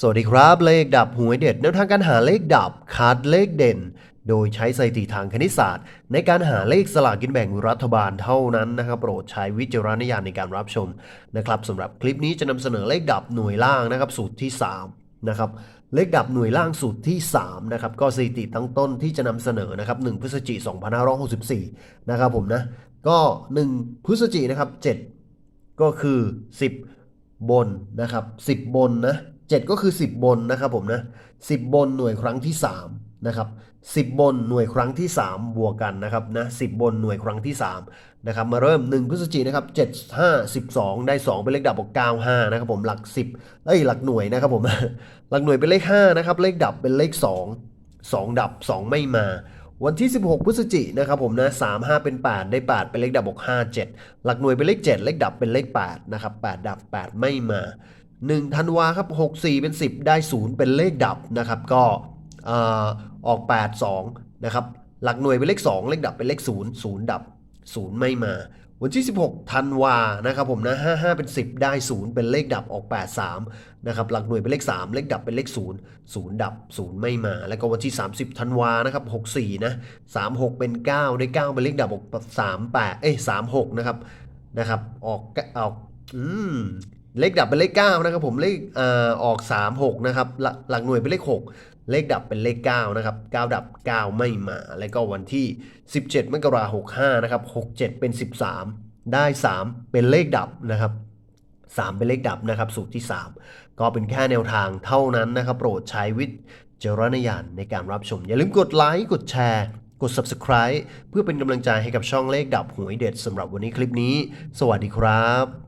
สวัสดีครับ เลขดับหวยเด็ดแนวทางการหาเลขดับคัดเลขเด่น โดยใช้สถิติทางคณิตศาสตร์ ในการหาเลขสลากกินแบ่งรัฐบาลเท่านั้นนะครับ โปรดใช้วิจารณญาณในการรับชมนะครับสำหรับคลิปนี้จะนำเสนอเลขดับหน่วยล่างนะครับสูตรที่3นะครับเลขดับหน่วยล่างสูตรที่3นะครับก็สถิติตั้งต้นที่จะนำเสนอนะครับ1พฤศจิกายน2564นะครับผมนะก็ 1 พฤศจิกายนนะครับ7ก็คือ 10 บนนะครับ10 บนนะ 7 ก็คือ 10 บนนะครับผมนะ10 บนหน่วยครั้งที่3นะครับ10 บนหน่วยครั้งที่ 3 บวกกันนะครับนะ10 บนหน่วยครั้งที่3นะครับมาเริ่ม 1 พฤศจิกายนะครับ7 5 12 ได้ 2 เป็นเลขดับบอก9 5นะครับผมหลัก 10เอ้ยหลักหน่วยนะครับผมหลักหน่วยเป็นเลข5นะครับเลขดับเป็นเลข 2 2 ดับ 2 ไม่มาวันที่ 16 พฤศจิกายนะครับผมนะ3 5 เป็น 8 ได้ 8 เป็นเลขดับบวก5 7 หลักหน่วยเป็นเลข 7 เลขดับเป็นเลข 8 นะครับ 8 ดับ 8 ไม่มา 1ธันวาครับ6 4 เป็น 10 ได้ 0 เป็นเลขดับนะครับ ก็เอ่อออก 8 2 นะครับ หลักหน่วยเป็นเลข 2 เลขดับเป็นเลข 0 0 ดับ 0 ไม่มา วันที่ 16ธันวานะครับผมนะ 55 เป็น 10 ได้ 0 เป็นเลขดับออก 8 3 นะครับ หลักหน่วยเป็นเลข 3 เลขดับเป็นเลข 0 0 ดับ 0 ไม่มา แล้วก็วันที่ 30ธันวานะครับ 64 นะ 36 เป็น 9 ได้ 9 เป็นเลขดับออก 38 เอ้ย36 นะครับ นะครับ ออกออกอืม เลขดับเป็นเลข9นะครับผมเลขอออก36นะครับหลักหลักหน่วยเป็นเลข 6 เลขดับเป็นเลข9นะครับ9ดับ 9 ไม่มา แล้วก็วันที่ 17 มกราคม65นะครับ67 เป็น 13 ได้ 3 เป็นเลขดับนะครับ3 เป็นเลขดับนะครับสูตรที่ 3 ก็เป็นแค่แนวทางเท่านั้นนะครับโปรดใช้วิจารณญาณในการรับชม อย่าลืมกดไลค์กดแชร์กด Subscribe เพื่อเป็นกำลังใจให้กับช่องเลขดับหวยเด็ดสำหรับวันนี้คลิปนี้ สวัสดีครับ